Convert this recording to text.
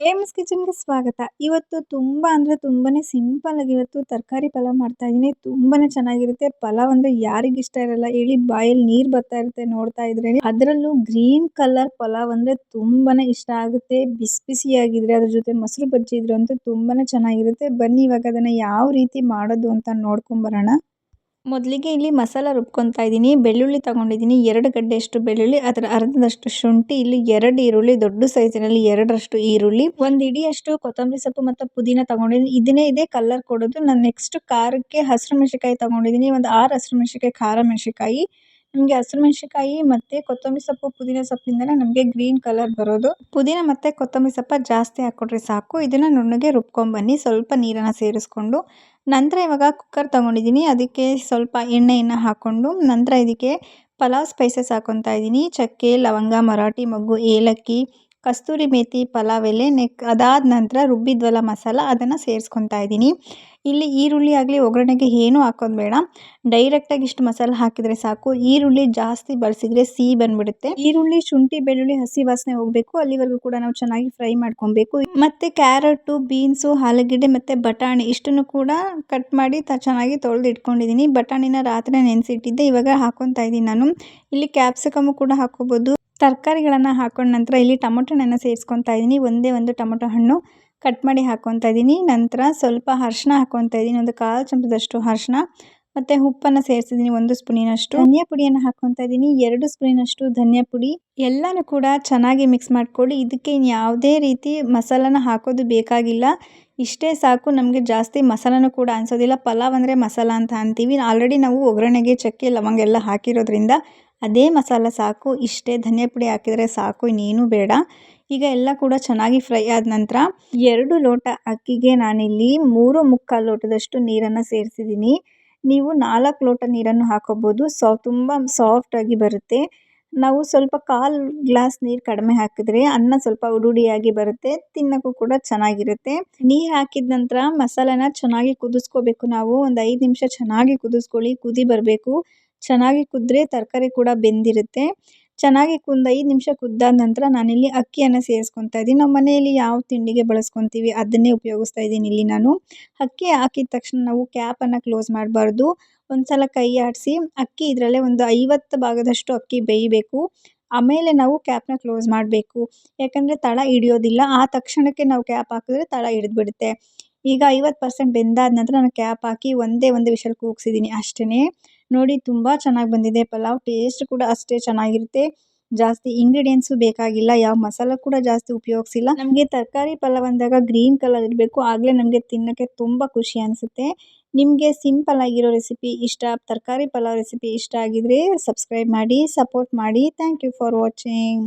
AIIMS ಕಿಚನ್ಗೆ ಸ್ವಾಗತ. ಇವತ್ತು ತುಂಬ ಅಂದರೆ ತುಂಬಾನೇ ಸಿಂಪಲ್ ಆಗಿ ಇವತ್ತು ತರಕಾರಿ ಪಲಾವ್ ಮಾಡ್ತಾ ಇದ್ದೀನಿ. ತುಂಬಾನೇ ಚೆನ್ನಾಗಿರುತ್ತೆ. ಪಲಾವ್ ಅಂದ್ರೆ ಯಾರಿಗೆ ಇಷ್ಟ ಇರಲ್ಲ. ಹೇಳಿ ಬಾಯಲ್ಲಿ ನೀರು ಬರ್ತಾ ಇರುತ್ತೆ ನೋಡ್ತಾ ಇದ್ರೆ. ಅದರಲ್ಲೂ ಗ್ರೀನ್ ಕಲರ್ ಪಲಾವ್ ಅಂದ್ರೆ ತುಂಬಾನೇ ಇಷ್ಟ ಆಗುತ್ತೆ. ಬಿಸಿ ಬಿಸಿಯಾಗಿದ್ರೆ ಅದ್ರ ಜೊತೆ ಮೊಸರು ಬಜ್ಜಿ ಇದ್ರೆ ಅಂತೂ ತುಂಬಾನೇ ಚೆನ್ನಾಗಿರುತ್ತೆ. ಬನ್ನಿ ಇವಾಗ ಅದನ್ನ ಯಾವ ರೀತಿ ಮಾಡೋದು ಅಂತ ನೋಡ್ಕೊಂಡ್ ಬರೋಣ. ಮೊದಲಿಗೆ ಇಲ್ಲಿ ಮಸಾಲ ರುಬ್ಕೊತಾ ಇದ್ದೀನಿ, ಬೆಳ್ಳುಳ್ಳಿ ತಗೊಂಡಿದ್ದೀನಿ, ಎರಡು ಗಡ್ಡೆಯಷ್ಟು ಬೆಳ್ಳುಳ್ಳಿ, ಅದರ ಅರ್ಧದಷ್ಟು ಶುಂಠಿ, ಇಲ್ಲಿ ಎರಡು ಈರುಳ್ಳಿ, ದೊಡ್ಡ ಸೈಜಿನಲ್ಲಿ ಎರಡರಷ್ಟು ಈರುಳ್ಳಿ, ಒಂದು ಇಡಿಯಷ್ಟು ಕೊತ್ತಂಬರಿ ಸೊಪ್ಪು ಮತ್ತು ಪುದೀನ ತಗೊಂಡಿದ್ದೀನಿ. ಇದನ್ನೇ ಇದೆ ಕಲರ್ ಕೊಡೋದು. ನಾನು ನೆಕ್ಸ್ಟ್ ಖಾರಕ್ಕೆ ಹಸಿರು ಮೆಣಸಿನಕಾಯಿ ತಗೊಂಡಿದ್ದೀನಿ, ಒಂದು ಆರು ಹಸಿರು ಮೆಣಸಿನಕಾಯಿ ಖಾರ ಮೆಣಸಿನಕಾಯಿ. ನಮಗೆ ಹಸಿರು ಮೆಣಸಿನಕಾಯಿ ಮತ್ತು ಕೊತ್ತಂಬರಿ ಸೊಪ್ಪು, ಪುದೀನ ಸೊಪ್ಪಿಂದಲೇ ನಮಗೆ ಗ್ರೀನ್ ಕಲರ್ ಬರೋದು. ಪುದೀನ ಮತ್ತು ಕೊತ್ತಂಬರಿ ಸೊಪ್ಪು ಜಾಸ್ತಿ ಹಾಕ್ಕೊಟ್ರೆ ಸಾಕು. ಇದನ್ನು ನುಣ್ಣಗೆ ರುಬ್ಕೊಂಬನ್ನಿ ಸ್ವಲ್ಪ ನೀರನ್ನು ಸೇರಿಸ್ಕೊಂಡು. ನಂತರ ಇವಾಗ ಕುಕ್ಕರ್ ತೊಗೊಂಡಿದ್ದೀನಿ. ಅದಕ್ಕೆ ಸ್ವಲ್ಪ ಎಣ್ಣೆಯನ್ನು ಹಾಕ್ಕೊಂಡು ನಂತರ ಇದಕ್ಕೆ ಪಲಾವ್ ಸ್ಪೈಸಸ್ ಹಾಕ್ಕೊತಾ ಇದ್ದೀನಿ ಚಕ್ಕೆ, ಲವಂಗ, ಮರಾಠಿ, ಮೊಗ್ಗು, ಏಲಕ್ಕಿ ಕಸ್ತೂರಿ ಮೇಥಿ ಪಲಾವ್, ಎಲೆ, ನೆಕ್ ಅದಾದ ನಂತರ ರುಬ್ಬಿದ್ವಲ್ಲ ಮಸಾಲ ಅದನ್ನು ಸೇರಿಸ್ಕೊತಾ ಇದ್ದೀನಿ. ಇಲ್ಲಿ ಈರುಳ್ಳಿ ಆಗಲಿ, ಒಗ್ಗರಣೆಗೆ ಏನೂ ಹಾಕೋದು ಬೇಡ. ಡೈರೆಕ್ಟಾಗಿ ಇಷ್ಟು ಮಸಾಲ ಹಾಕಿದರೆ ಸಾಕು. ಈರುಳ್ಳಿ ಜಾಸ್ತಿ ಬಳಸಿದರೆ ಸಿಹಿ ಬಂದ್ಬಿಡುತ್ತೆ. ಈರುಳ್ಳಿ, ಶುಂಠಿ, ಬೆಳ್ಳುಳ್ಳಿ, ಹಸಿ ವಾಸನೆ ಹೋಗಬೇಕು. ಅಲ್ಲಿವರೆಗೂ ಕೂಡ ನಾವು ಚೆನ್ನಾಗಿ ಫ್ರೈ ಮಾಡ್ಕೊಬೇಕು. ಮತ್ತು ಕ್ಯಾರೆಟು, ಬೀನ್ಸು, ಆಲೂಗೆಡ್ಡೆ ಮತ್ತು ಬಟಾಣಿ ಇಷ್ಟನ್ನು ಕೂಡ ಕಟ್ ಮಾಡಿ ತ ಚೆನ್ನಾಗಿ ತೊಳೆದು ಇಟ್ಕೊಂಡಿದ್ದೀನಿ ಬಟಾಣಿನ ರಾತ್ರಿ ನೆನೆಸಿಟ್ಟಿದ್ದೆ, ಇವಾಗ ಹಾಕೊತಾ ಇದ್ದೀನಿ ನಾನು. ಇಲ್ಲಿ ಕ್ಯಾಪ್ಸಿಕಮು ಕೂಡ ಹಾಕೋಬೋದು ತರಕಾರಿಗಳನ್ನು ಹಾಕೊಂಡ ನಂತರ ಇಲ್ಲಿ ಟೊಮೊಟೊ ಹಣ್ಣನ್ನು ಸೇರಿಸ್ಕೊತಾ ಇದ್ದೀನಿ. ಒಂದೇ ಒಂದು ಟೊಮೊಟೊ ಹಣ್ಣು ಕಟ್ ಮಾಡಿ ಹಾಕ್ಕೊತಾ ಇದ್ದೀನಿ. ನಂತರ ಸ್ವಲ್ಪ ಅರಶಿನ ಹಾಕ್ಕೊತಾ ಇದ್ದೀನಿ. ಒಂದು ಕಾಲು ಚಮಚದಷ್ಟು ಅರ್ಶಿನ ಮತ್ತು ಉಪ್ಪನ್ನು ಸೇರಿಸಿದ್ದೀನಿ. ಒಂದು ಸ್ಪೂನಿನಷ್ಟು ಧನಿಯಾ ಪುಡಿಯನ್ನು ಹಾಕ್ಕೊತಾ ಇದ್ದೀನಿ. ಎರಡು ಸ್ಪೂನಿನಷ್ಟು ಧನಿಯಾ ಪುಡಿ. ಎಲ್ಲನೂ ಕೂಡ ಚೆನ್ನಾಗಿ ಮಿಕ್ಸ್ ಮಾಡ್ಕೊಳ್ಳಿ. ಇದಕ್ಕೆ ಯಾವುದೇ ರೀತಿ ಮಸಾಲನ ಹಾಕೋದು ಬೇಕಾಗಿಲ್ಲ. ಇಷ್ಟೇ ಸಾಕು. ನಮಗೆ ಜಾಸ್ತಿ ಮಸಾಲನೂ ಕೂಡ ಅನಿಸೋದಿಲ್ಲ. ಪಲಾವ್ ಅಂದರೆ ಮಸಾಲ ಅಂತ ಅಂತೀವಿ. ಆಲ್ರೆಡಿ ನಾವು ಒಗ್ಗರಣೆಗೆ ಚಕ್ಕೆ, ಲವಂಗ ಎಲ್ಲ ಹಾಕಿರೋದ್ರಿಂದ ಅದೇ ಮಸಾಲ ಸಾಕು, ಇಷ್ಟೇ ಧನಿಯಾ ಪುಡಿ ಹಾಕಿದರೆ ಸಾಕು, ಇನ್ನೇನು ಬೇಡ. ಈಗ ಎಲ್ಲ ಕೂಡ ಚೆನ್ನಾಗಿ ಫ್ರೈ ಆದ ನಂತರ ಎರಡು ಲೋಟ ಅಕ್ಕಿಗೆ ನಾನಿಲ್ಲಿ ಮೂರು ಮುಕ್ಕಾಲು ಲೋಟದಷ್ಟು ನೀರನ್ನು ಸೇರಿಸಿದ್ದೀನಿ. ನೀವು ನಾಲ್ಕು ಲೋಟ ನೀರನ್ನು ಹಾಕೋಬೋದು. ಸಾ, ತುಂಬ ಸಾಫ್ಟಾಗಿ ಬರುತ್ತೆ. ನಾವು ಸ್ವಲ್ಪ ಕಾಲು ಗ್ಲಾಸ್ ನೀರು ಕಡಿಮೆ ಹಾಕಿದ್ರೆ ಅನ್ನ ಸ್ವಲ್ಪ ಉಡುಡಿಯಾಗಿ ಬರುತ್ತೆ, ತಿನ್ನೋಕ್ಕೂ ಕೂಡ ಚೆನ್ನಾಗಿರುತ್ತೆ. ನೀರು ಹಾಕಿದ ನಂತರ ಮಸಾಲೆನ ಚೆನ್ನಾಗಿ ಕುದಿಸ್ಕೋಬೇಕು ನಾವು. ಒಂದು ಐದು ನಿಮಿಷ ಚೆನ್ನಾಗಿ ಕುದಿಸ್ಕೊಳ್ಳಿ, ಕುದಿ ಬರಬೇಕು. ಚೆನ್ನಾಗಿ ಕುದ್ರೆ ತರಕಾರಿ ಕೂಡ ಬೆಂದಿರುತ್ತೆ. ಚೆನ್ನಾಗಿ ಕುಂದು ಐದು ನಿಮಿಷ ಕುದ್ದಾದ ನಂತರ ನಾನಿಲ್ಲಿ ಅಕ್ಕಿಯನ್ನು ಸೇರಿಸ್ಕೊತಾ ಇದ್ದೀನಿ. ನಮ್ಮ ಮನೆಯಲ್ಲಿ ಯಾವ ತಿಂಡಿಗೆ ಬಳಸ್ಕೊತೀವಿ ಅದನ್ನೇ ಉಪಯೋಗಿಸ್ತಾ ಇದ್ದೀನಿ ಇಲ್ಲಿ ನಾನು. ಅಕ್ಕಿ ಹಾಕಿದ ತಕ್ಷಣ ನಾವು ಕ್ಯಾಪನ್ನು ಕ್ಲೋಸ್ ಮಾಡಬಾರ್ದು. ಒಂದು ಸಲ ಕೈ ಆಡಿಸಿ ಅಕ್ಕಿ ಇದರಲ್ಲೇ ಒಂದು ಐವತ್ತು ಭಾಗದಷ್ಟು ಅಕ್ಕಿ ಬೇಯಬೇಕು. ಆಮೇಲೆ ನಾವು ಕ್ಯಾಪ್ನ ಕ್ಲೋಸ್ ಮಾಡಬೇಕು. ಯಾಕಂದರೆ ತಳ ಹಿಡಿಯೋದಿಲ್ಲ. ಆ ತಕ್ಷಣಕ್ಕೆ ನಾವು ಕ್ಯಾಪ್ ಹಾಕಿದ್ರೆ ತಳ ಹಿಡಿದ್ಬಿಡುತ್ತೆ. ಈಗ ಐವತ್ತು ಪರ್ಸೆಂಟ್ ಬೆಂದಾದ ನಂತರ ನಾನು ಕ್ಯಾಪ್ ಹಾಕಿ ಒಂದೇ ಒಂದು ವಿಷಲ್ ಕೂಗಿಸಿದ್ದೀನಿ ಅಷ್ಟೇ ನೋಡಿ ತುಂಬ ಚೆನ್ನಾಗಿ ಬಂದಿದೆ. ಪಲಾವ್ ಟೇಸ್ಟ್ ಕೂಡ ಅಷ್ಟೇ ಚೆನ್ನಾಗಿರುತ್ತೆ. ಜಾಸ್ತಿ ಇಂಗ್ರೀಡಿಯೆಂಟ್ಸು ಬೇಕಾಗಿಲ್ಲ. ಯಾವ ಮಸಾಲ ಕೂಡ ಜಾಸ್ತಿ ಉಪಯೋಗಿಸಿಲ್ಲ. ನಮಗೆ ತರಕಾರಿ ಪಲಾವ್ ಅಂದಾಗ ಗ್ರೀನ್ ಕಲರ್ ಇರಬೇಕು. ಆಗಲೇ ನಮಗೆ ತಿನ್ನೋಕ್ಕೆ ತುಂಬ ಖುಷಿ ಅನಿಸುತ್ತೆ. ನಿಮಗೆ ಸಿಂಪಲ್ ಆಗಿರೋ ರೆಸಿಪಿ ಇಷ್ಟ ತರಕಾರಿ ಪಲಾವ್ ರೆಸಿಪಿ ಇಷ್ಟ ಆಗಿದ್ರೆ ಸಬ್ಸ್ಕ್ರೈಬ್ ಮಾಡಿ ಸಪೋರ್ಟ್ ಮಾಡಿ. Thank you for watching